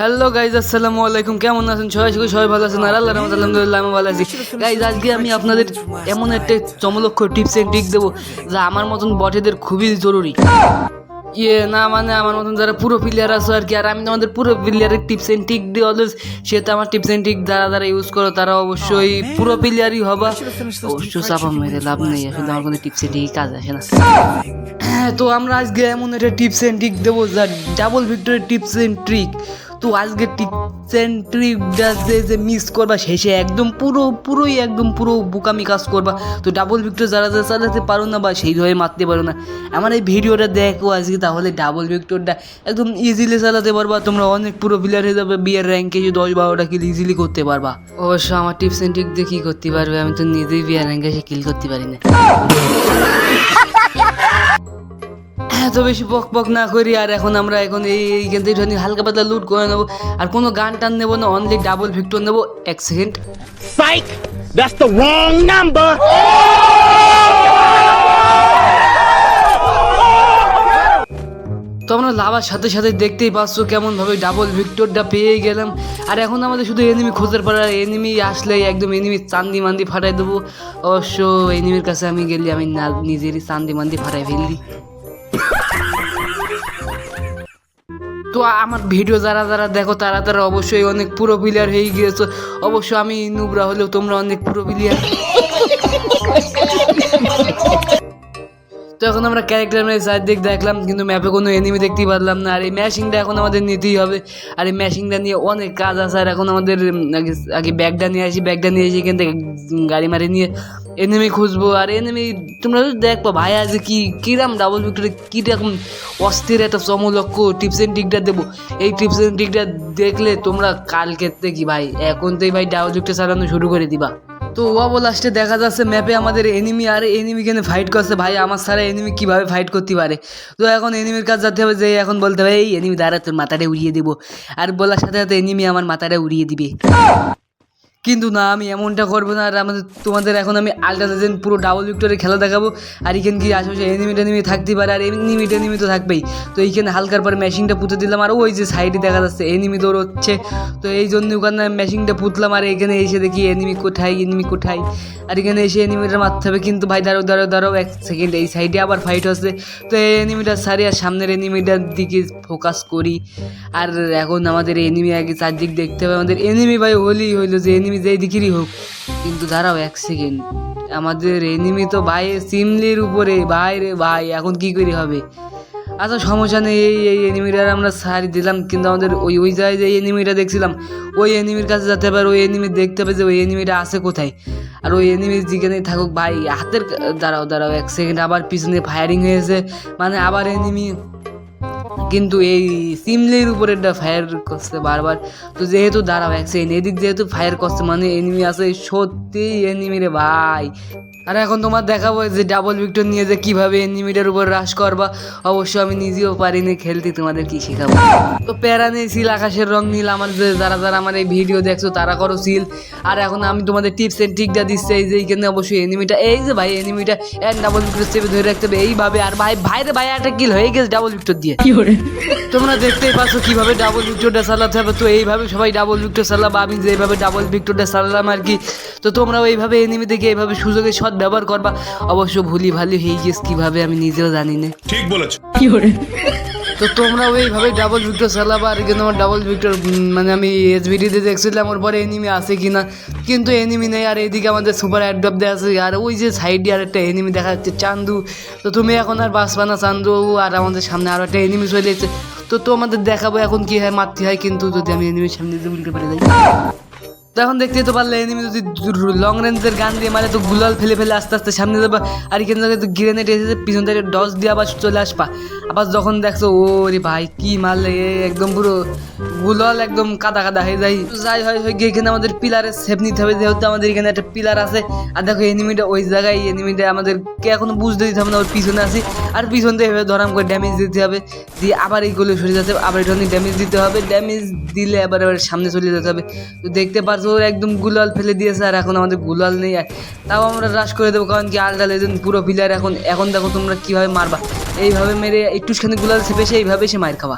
Hello guys আসসালামু আলাইকুম। কেমন আছেন? সবাই সবাই সবাই ভালো আছেন। আর আল্লাহ রহমত আলহামদুলিল্লাহ, আমি ভালো আছি। গাইজ আজকে আমি আপনাদের এমন একটা চমলক্ষ টিপস এন্ড ট্রিক দেবো, যা আমার মতন বটেদের খুবই জরুরি। ইয়ে না মানে আমার মতন যারা পুরো প্লেয়ার আছে আর কি, আর আমি তোমাদের পুরো প্লেয়ারের টিপস এন্ড ট্রিক দিই অলওয়েজ সে তো আমার টিপস এন্ড ট্রিক যারা যারা ইউজ করো, তারা অবশ্যই পুরো প্লেয়ারই হবা। অবশ্য চাপা মেরে লাভ নেই, আসলে আমার কোনো টিপস এন্ড ট্রিক কাজ আসে না। হ্যাঁ তো আমরা আজকে এমন একটা টিপস এন্ড ট্রিক দেবো, যা ডাবল ভিক্টরের টিপস এন্ড ট্রিক তো আজকে টিপস এন্ড ট্রিকটা যে যে মিস করবা শেষে একদম পুরো পুরোই একদম পুরো বোকামি কাজ করবা। তো ডাবল ভিক্টর যারা যারা চালাতে পারো না বা সেইভাবে মারতে পারো না আমার এই ভিডিওটা দেখো আজকে তাহলে ডাবল ভিক্টরটা একদম ইজিলি চালাতে পারবা। তোমরা অনেক পুরো প্লেয়ার হয়ে যাবে বিয়ের র্যাঙ্কে যে দশ বারোটা কিল ইজিলি করতে পারবা। অবশ্য আমার টিপস ট্রিক দিয়ে কী করতে পারবে? আমি তো নিজেই বিয়ের র্যাঙ্কে এসে কিল করতে পারি না। এত বেশি পক পক না করি আর এখন আমরা এখন এই এইখান থেকে হালকা পাতলা লুট করে নেব আর কোনো গান টান নেব না অনলি ডাবল ভিক্টর নেব এক second Psych! That's the wrong number! তো আমরা লাভার সাথে সাথে দেখতেই পাচ্ছ কেমন ভাবে ডাবল ভিক্টরটা পেয়ে গেলাম আর এখন আমাদের শুধু এনিমি খোঁজার পর এনিমি আসলেই একদম এনিমি চান্দি মান্দি ফাটাই দেবো অবশ্য এনিমির কাছে আমি গেলে আমি না নিজেরই চান্দি মান্দি ফাটাই ফেললি তো আমার ভিডিও যারা যারা দেখো, তারা তারা অবশ্যই অনেক পুরো প্লেয়ার হয়ে গিয়েছো। অবশ্য আমি নুবরা হলেও তোমরা অনেক পুরো প্লেয়ার তো এখন আমরা ক্যারেক্টার ম্যাচ চারদিক দেখলাম, কিন্তু ম্যাপে কোনো এনিমি দেখতেই পারলাম না। আর এই ম্যাশিংটা এখন আমাদের নিতেই হবে। আর এই ম্যাশিংটা নিয়ে অনেক কাজ আছে, আর এখন আমাদের আগে আগে ব্যাগটা নিয়ে আসি ব্যাগটা নিয়ে এসে এখান থেকে গাড়ি মারি নিয়ে এনিমি খুঁজবো। আর এনিমি তোমরা যদি দেখব ভাই, আজ কি কীরকম ডাবল ভিক্টরে কীরকম অস্থির একটা চমলক্ষ টিপস এন্ড ট্রিকটা দেবো। এই টিপস এন্ড ট্রিকটা দেখলে তোমরা কালকে থেকে ভাই এখন থেকে ভাই ডাবল ভিক্টর চালানো শুরু করে দিবা। তো ওয়াবো লাস্টে দেখা যাচ্ছে ম্যাপে আমাদের এনিমি আর এনিমি কেন ফাইট করছে? ভাই, আমার সারা এনিমি কীভাবে ফাইট করতে পারে? তো এখন এনিমির কাজ যাতে হবে, যে এখন বলতে হবে, এই এনিমি দ্বারা তোর মাথাটা উড়িয়ে দেবো। আর বলার সাথে সাথে এনিমি আমার মাথাটা উড়িয়ে দিবে। কিন্তু না, আমি এমনটা করব না। আর আমাদের, তোমাদের এখন আমি আলট্রা লেজেন্ড পুরো ডাবল ভিক্টরের খেলা দেখাবো। আর এখানে কি আশেপাশে এনিমি টেনিমি থাকতে পারে, আর এনিমি টেনিমি তো থাকবেই। তো এইখানে হালকার পরে মেশিনটা পুঁতে দিলাম, আর ওই যে সাইডে দেখা যাচ্ছে এনিমি দৌড় হচ্ছে তো এই জন্য ওখানে মেশিনটা পুতলাম, আর এখানে এসে দেখি এনিমি কোথায় এনিমি কোথায়। আর এখানে এসে এনিমিটা মারতে হবে, কিন্তু ভাই দাঁড়াও দাঁড়াও দাঁড়াও, এক সেকেন্ড এই সাইডে আবার ফাইট হচ্ছে। তো এই এনিমিটা সারি, আর সামনের এনিমিটার দিকে ফোকাস করি। আর এখন আমাদের এনিমি আগে চারদিক দেখতে হবে। আমাদের এনিমি ভাই হলেই হইল যে এনিমি যেই দিকেরই হোক। কিন্তু দাঁড়াও এক সেকেন্ড আমাদের এনিমি তো ভাই, সিমলির উপরে। ভাই রে ভাই, এখন কি করে হবে? আচ্ছা সমস্যা নেই, এই এই এনিমিটার আমরা সারি দিলাম। কিন্তু আমাদের ওই ওই জায়গায় যে এনিমিটা দেখছিলাম, ওই এনিমির কাছে যেতে পারে, ওই এনিমি দেখতে হবে যে ওই এনিমিটা আছে কোথায়। আর ওই এনিমি যেখানেই থাকুক, ভাই, হাতের দাঁড়াও দাঁড়াও এক সেকেন্ড আবার পিছনে ফায়ারিং হয়েছে। মানে আবার এনিমি কিন্তু এই সিমলির উপরে একটা ফায়ার করছে বারবার। তো যেহেতু দাঁড়াও এক এদিক যেহেতু ফায়ার করছে মানে এনিমি আছে, সত্যি এনিমি রে ভাই। আর এখন তোমার দেখাবো যে ডাবল ভিক্টর নিয়ে যে কীভাবে এনিমিটার উপর রাশ করবা। অবশ্য আমি নিজেও পারিনি খেলতে, তোমাদের কি শেখাবো? তো প্যারা নেই সিল আকাশের রং নীল, আমার যে যারা যারা আমার এই ভিডিও দেখছ, তারা করো সিল আর এখন আমি তোমাদের টিপস এন্ড ট্রিকটা দিচ্ছি, এই যে এইখানে অবশ্যই এনিমিটা এই যে ভাই এনিমিটা এক ডাবল ভিক্টর চেপে ধরে রাখতে হবে, এইভাবে। আর ভাই ভাইরে ভাই, একটা কিল হয়ে গেছে ডাবল ভিক্টর দিয়ে। তোমরা দেখতেই পাচ্ছ কীভাবে ডাবল ভিক্টরটা চালাতে হবে। তো এইভাবে সবাই ডাবল ভিক্টর সালাম আমি যেভাবে ডাবল ভিক্টরটা চালালাম আর কি তো তোমরাও এইভাবে এনিমি দেখে এইভাবে সুযোগের সৎ ব্যবহার করবা। অবশ্য ভুলি ভালি হয়ে গেছে কীভাবে আমি নিজেও জানি না। ঠিক বলেছ। তো তোমরা ওইভাবে ডাবল ভিক্টর চালাবা আর কিন্তু আমার ডাবল ভিক্টর মানে আমি এসবিডিতে দেখছিলাম, ওর পরে এনিমি আছে কি না কিন্তু এনিমি নেই, আর এইদিকে আমাদের সুপার অ্যাডপ দেওয়া আছে। আর ওই যে সাইডে আর একটা এনিমি দেখা যাচ্ছে, চান্দু। তো তুমি এখন আর বাঁচবা না, চান্দু আর আমাদের সামনে আরও একটা এনিমি চলে যাচ্ছে তো তোমাদের দেখাবো এখন কি হয়, মারতে হয়, কিন্তু যদি আমি এনিমির সামনে উল্টে পড়ে যাই তো এখন দেখতেই তো পারলে এনিমি যদি লং রেঞ্জের গান দিয়ে মারে, তো গুলাল ফেলে ফেলে আস্তে আস্তে সামনে যাবা। আর এখানে থেকে তো গ্রেনেড এসেছে, পিছন থেকে ডস দিয়ে আবার চলে আসবা। আবার যখন দেখছ ও রে ভাই, কি মারলে একদম পুরো গুলাল একদম কাদা কাদা হয়ে যায়। যাই হয় হয় গিয়ে এখানে আমাদের পিলারের সেপ নিতে হবে, যেহেতু আমাদের এখানে একটা পিলার আছে। আর দেখো এনিমিটা ওই জায়গায় এনিমিটা আমাদেরকে এখনও বুঝতে দিতে হবে না, ওর পিছনে আছি। আর পিছন থেকে ধরাম করে ড্যামেজ দিতে হবে। দিয়ে আবার এইগুলো সরে হবে, আবার এটা ড্যামেজ দিতে হবে। ড্যামেজ দিলে আবার আবার সামনে চলে যেতে হবে। তো দেখতে পারছ ওর একদম গুলাল ফেলে দিয়েছে আর এখন আমাদের গুলাল নেই। তাও আমরা রাশ করে দেবো, কারণ কি আলদা লেজেন্ড পুরো প্লেয়ার এখন এখন দেখো তোমরা কীভাবে মারবা। এইভাবে মেরে একটুখানি গুলাল চেপে সে এইভাবে সে মার খাবা